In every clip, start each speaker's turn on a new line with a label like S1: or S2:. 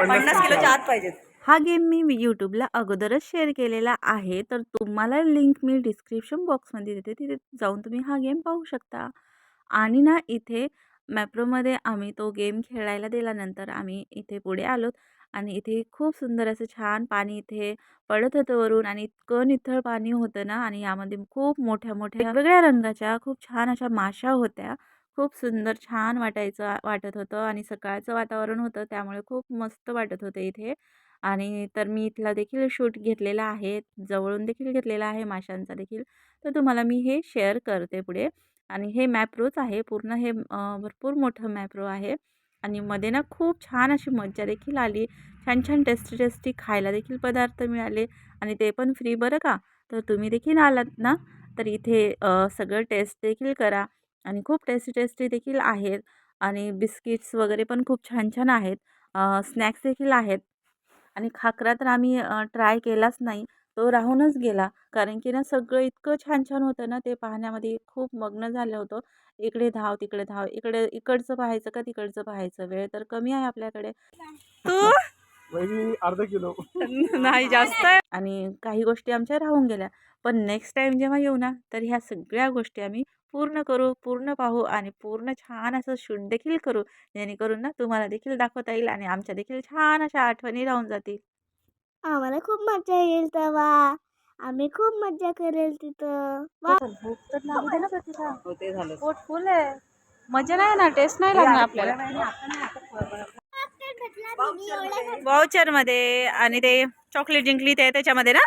S1: पन्नास किलोच्या आत पाहिजेत.
S2: हा गेम मी यूट्यूबला अगोदरच शेअर केलेला आहे तर तुम्हाला लिंक मी डिस्क्रिप्शन बॉक्समध्ये देते तिथे जाऊन तुम्ही हा गेम पाहू शकता. आणि ना इथे मॅप्रोमध्ये आम्ही तो गेम खेळायला दिल्यानंतर आम्ही इथे पुढे आलोत आणि इथे खूप सुंदर असं छान पाणी इथे पडत होतं वरून आणि इतकं निथळ पाणी होतं ना आणि यामध्ये खूप मोठ्या मोठ्या वेगवेगळ्या रंगाच्या खूप छान अशा माशा होत्या. खूप सुंदर छान वाटायचं वाटत होतं आणि सकाळचं वातावरण होतं त्यामुळे खूप मस्त वाटत होतं इथे. आणि तर मी इथला देखील शूट घेतलेला आहे जवळून देखील घेतलेला आहे माशांचा देखील. तर तुम्हाला मी हे शेअर करते पुढे. आणि हे मॅप्रोच आहे पूर्ण हे भरपूर मोठं मॅप्रो आहे. आणि मध्ये ना खूप छान अशी मज्जा देखील आली. छान छान टेस्टी टेस्टी खायला देखील पदार्थ मिळाले. आणि ते पण फ्री बरं का? तर तुम्ही देखील आलात ना? तर इथे सगळं टेस्ट देखील करा. आणि खूप टेस्टी टेस्टी देखील आहेत आणि बिस्किट्स वगैरे पण खूप छान छान आहेत स्नॅक्स देखील आहेत. आणि खाकरा तर आम्ही ट्राय केलाच नाही. तो राहूनच गेला. कारण की ना सगळं इतकं छान छान होतं ना ते पाहण्यामध्ये. खूप मग्न झालं होतं. इकडे धाव तिकडे धाव. इकडे इकडचं पाहायचं का तिकडचं पाहायचं? वेळ तर कमी आहे आपल्याकडे. तू?
S3: अर्धा किलो.
S2: नाही जास्त आहे. आणि काही गोष्टी आमच्या राहून गेल्या. पण नेक्स्ट टाईम जेव्हा येऊ ना तर ह्या सगळ्या गोष्टी आम्ही पूर्ण करू पूर्ण पाहू आणि पूर्ण छान असं शूट देखील करू. जेणेकरून ना तुम्हाला देखील दाखवता येईल आणि आमच्या देखील छान अशा आठवणी राहून जातील.
S4: आम्हाला खूप मजा येईल तेव्हा. आम्ही खूप मजा करेल तिथं.
S1: हो ते झालं.
S2: पोट फुल आहे. मजा नाही ना टेस्ट नाही लागणार आपल्याला. वाउचरमध्ये. आणि ते चॉकलेट जिंकली ते त्याच्यामध्ये ना?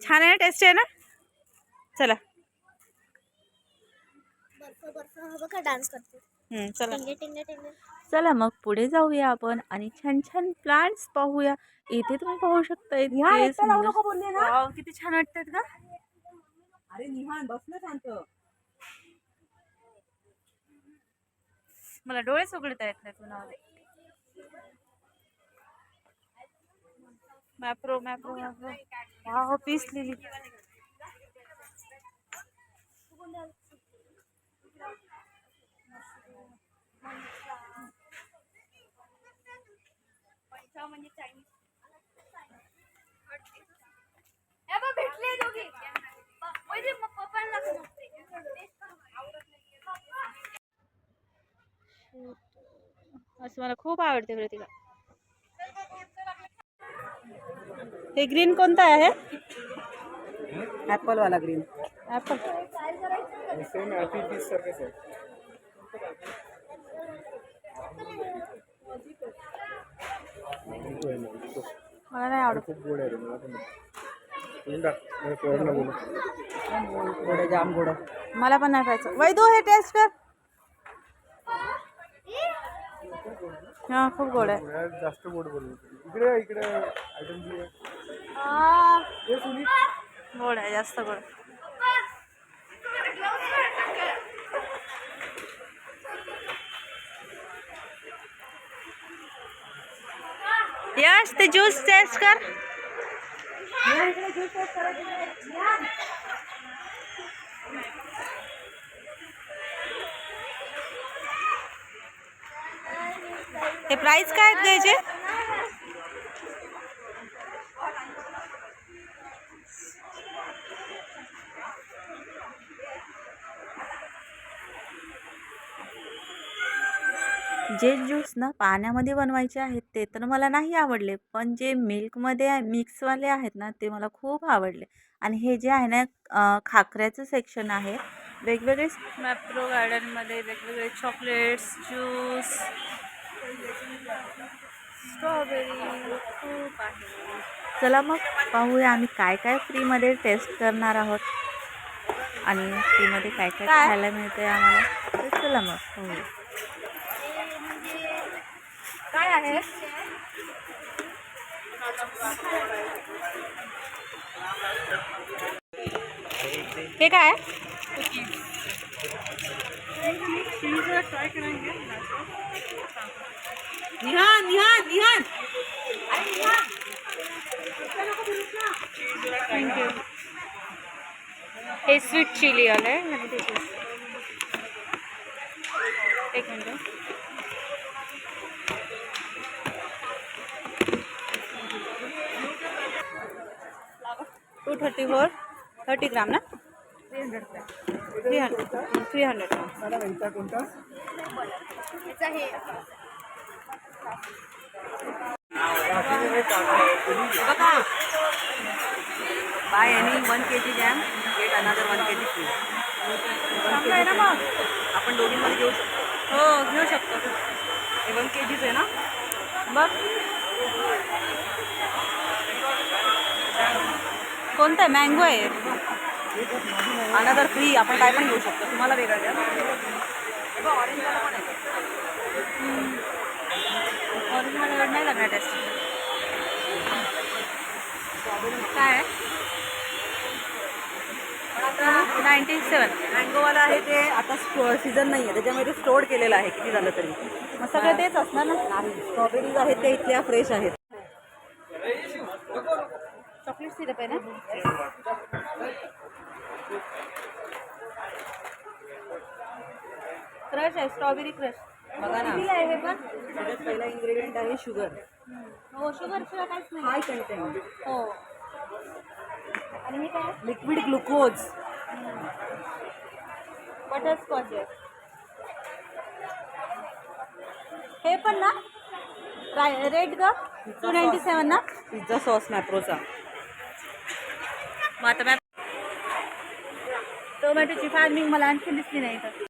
S2: छान आहे टेस्ट आहे ना? चला.
S4: हा डान्स करते.
S2: हम्म, चला.
S4: टिंगे टिंगे टिंगे.
S2: चला मग पुढे जाऊया आपण आणि छान छान प्लांट्स पाहूया. इथे तुम्ही पाहू शकता किती छान वाटतात का
S1: अरे निहान बसलं शांत.
S2: मला डोळेच उघडता येत नाही पुन्हा मॅप्रो मॅप्रो मॅप्रो. हा हो, पीस असं मला खूप आवडते प्रतिका हे ग्रीन कोणतं आहे?
S1: ऍपल वाला ग्रीन
S3: तो
S2: मला नाही आवडत.
S3: खूप गोड आहे रे मला पण नाही.
S1: जाम गोड.
S2: मला पण पाहिजे वैदू हे टेस्ट कर. हा खूप गोड आहे
S3: जास्त गोड बोलू इकडे इकडे आयटम बी आहे हे। सुनी?
S2: गोड आहे जास्त गोड। यश ते ज्यूस टेस्ट कर। हे प्राईस काय आहेत घ्यायचे जे ज्यूस ना पाण्यामध्ये बनवायचे आहेत ते तर मला नाही आवडले पण जे मिल्कमध्ये मिक्सवाले आहेत ना ते मला खूप आवडले. आणि हे जे आहे ना खाकऱ्याचं सेक्शन आहे वेगवेगळे मॅप्रो गार्डनमध्ये वेगवेगळे चॉकलेट्स ज्यूस स्ट्रॉबेरी खूप आहे. चला मग पाहूया आम्ही काय काय फ्रीमध्ये टेस्ट करणार आहोत. आणि फ्रीमध्ये काय काय खायला मिळते आम्हाला. तर चला मग पाहूया. काय आहे? हे काय? आहे
S1: निहान निहान निहान.
S2: थँक्यू हे स्वीट चिली आलं आहे एक मिनटं.
S5: Two thirty four thirty gram ना? Three hundred three hundred
S6: three
S1: hundred buy any one K G jam get another one K G free
S5: चांगलं आहे ना मग?
S1: आपण दोघींमध्ये घेऊ शकतो.
S5: हो घेऊ शकतो.
S1: हे वन के जीच आहे ना?
S5: बघ. कोणतं आहे? मँगो आहे.
S1: अनादर फ्री आपण काय पण घेऊ शकतो. तुम्हाला वेगळं द्या. ऑरेंज पण आहे.
S5: मला एवढं नाही लागणार टेस्ट काय? नाईन्टी सेवन
S1: मँगोवाला आहे ते आता सीझन नाही आहे त्याच्यामध्ये स्टोअर केलेलं आहे किती झालं तरी.
S5: मग सगळं तेच असणार ना?
S1: स्ट्रॉबेरीज आहेत ते इथल्या फ्रेश आहेत.
S5: चॉकलेट सिरप आहे ना? क्रश आहे स्ट्रॉबेरी क्रश
S1: बघा ना.
S5: हे पण?
S1: त्याच्यात पहिला इन्ग्रेडियंट आहे शुगर
S5: हो शुगर शिवाय काहीच नाही.
S1: हाय कंटेंट
S5: हो. आणि हे काय?
S1: लिक्विड ग्लुकोज
S5: बटरस्कॉच आहे. हे पण ना? रेट का टू नाईन्टी सेवन ना?
S1: पिझ्झा सॉस मॅप्रोचा
S5: मग आता मॅम टोमॅटोची फार्मिंग मला आणखी दिसली नाही इथं.